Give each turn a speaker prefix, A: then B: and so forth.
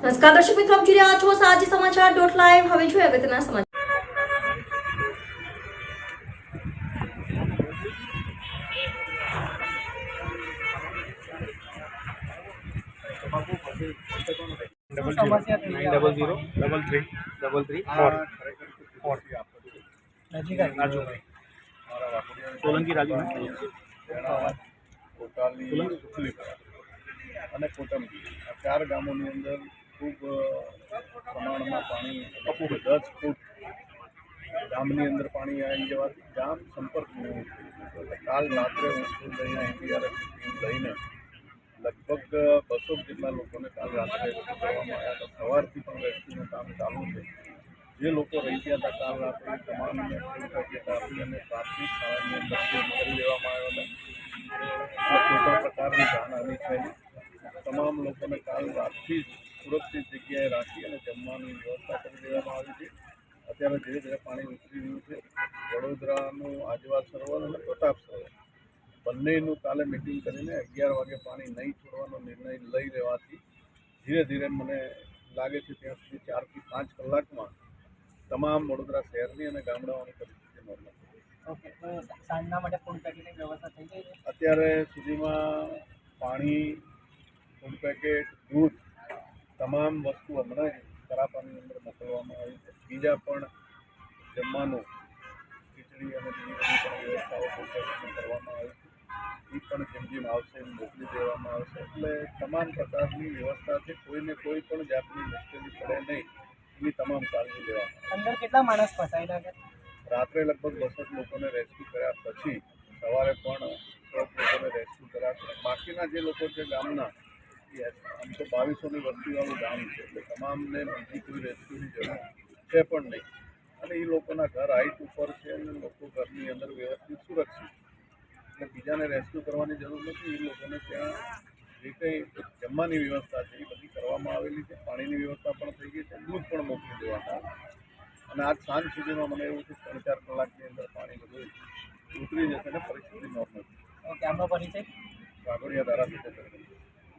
A: નમસ્કાર દર્શક મિત્રો આપ જોઈ રહ્યા છો સાંજે સમાચાર ડોટ લાઈવ હવે જોઈએ અગત્યના સમાચાર.
B: Double zero double three double three four four Rajubhai Solanki Raju
C: Kotali અને કોટમગી આ ચાર ગામોની અંદર ખૂબ અ, પ્રમાણમાં પાણી લગભગ દસ ફૂટ ગામની અંદર પાણી આવી જવાથી ગામ સંપર્ક વિહોણું થઈ ગયું હતું. એટલે કાલ રાત્રે હું સ્કૂલ લઈને એનડીઆરએફની ટીમ લઈને લગભગ બસો જેટલા લોકોને કાલ રાત્રે રેસ્ક્યુ કરવામાં આવ્યા હતા. સવારથી પણ રેસ્ક્યુનું કામ ચાલુ છે. જે લોકો રહી ગયા હતા કાલ રાત્રે એ તમામને ફૂડ પેકેટ આપી અને પ્રાથમિક શાળાની અંદર શિફ્ટ કરી દેવામાં આવ્યા હતા કોઈ પણ પ્રકારની જાનહાનિ થયેલી. તમામ લોકોને કાલ રાતથી જ સુરક્ષિત જગ્યાએ રાખી અને જમવાની વ્યવસ્થા કરી દેવામાં આવી છે. અત્યારે ધીરે ધીરે પાણી ઉતરી રહ્યું છે. વડોદરાનું આજવા સરોવર અને પ્રતાપ સરોવર. બંનેનું કાલે મિટિંગ કરીને અગિયાર વાગે પાણી નહીં છોડવાનો નિર્ણય લઈ લેવાથી ધીરે ધીરે મને લાગે છે ત્યાં સુધી ચારથી પાંચ કલાકમાં તમામ વડોદરા શહેરની અને ગામડાઓની પરિસ્થિતિ નોર્મલ થઈ જશે.
B: ઓકે તો સાંજના માટે ફૂડ પેકેટની વ્યવસ્થા થઈ ગઈ
C: અત્યારે સુધીમાં પાણી ફૂડ પેકેટ દૂધ તમામ વસ્તુ હમણાં જ કરાપાની અંદર મોકલવામાં આવી છે. બીજા પણ જમવાનું ખીચડી અને બીજી બધી પણ વ્યવસ્થાઓ કરવામાં આવી છે. એ પણ જેમ જેમ આવશે એમ મોકલી દેવામાં આવશે. એટલે તમામ પ્રકારની વ્યવસ્થા છે. કોઈને કોઈ પણ જાતની મુશ્કેલી પડે નહીં. એની તમામ કાળજી લેવામાં
B: અંદર કેટલા માણસ ફસાયેલા છે?
C: રાત્રે લગભગ બસો લોકોને રેસ્ક્યુ કર્યા પછી સવારે પણ સો લોકોને રેસ્ક્યુ કર્યા. બાકીના જે લોકો છે ગામના આમ તો બાવીસોની વસ્તીવાળું ગામ છે. એટલે તમામને બીજી કોઈ રેસ્ક્યુની જરૂર છે પણ નહીં. અને એ લોકોના ઘર હાઈટ ઉપર છે અને લોકો ઘરની અંદર વ્યવસ્થિત સુરક્ષિત એટલે બીજાને રેસ્ક્યુ કરવાની જરૂર નથી. એ લોકોને ત્યાં જે કંઈ જમવાની વ્યવસ્થા છે એ બધી કરવામાં આવેલી છે. પાણીની વ્યવસ્થા પણ થઈ ગઈ છે. દૂધ પણ મોકલી દેવામાં અને આજ સાંજ સુધીમાં મને એવું છે ત્રણ ચાર કલાકની અંદર પાણી બધું ઉતરી જશે અને પરિસ્થિતિ નોર્મલ
B: આમનો પરિચય?
C: વાઘોડિયા ધારાસભ્ય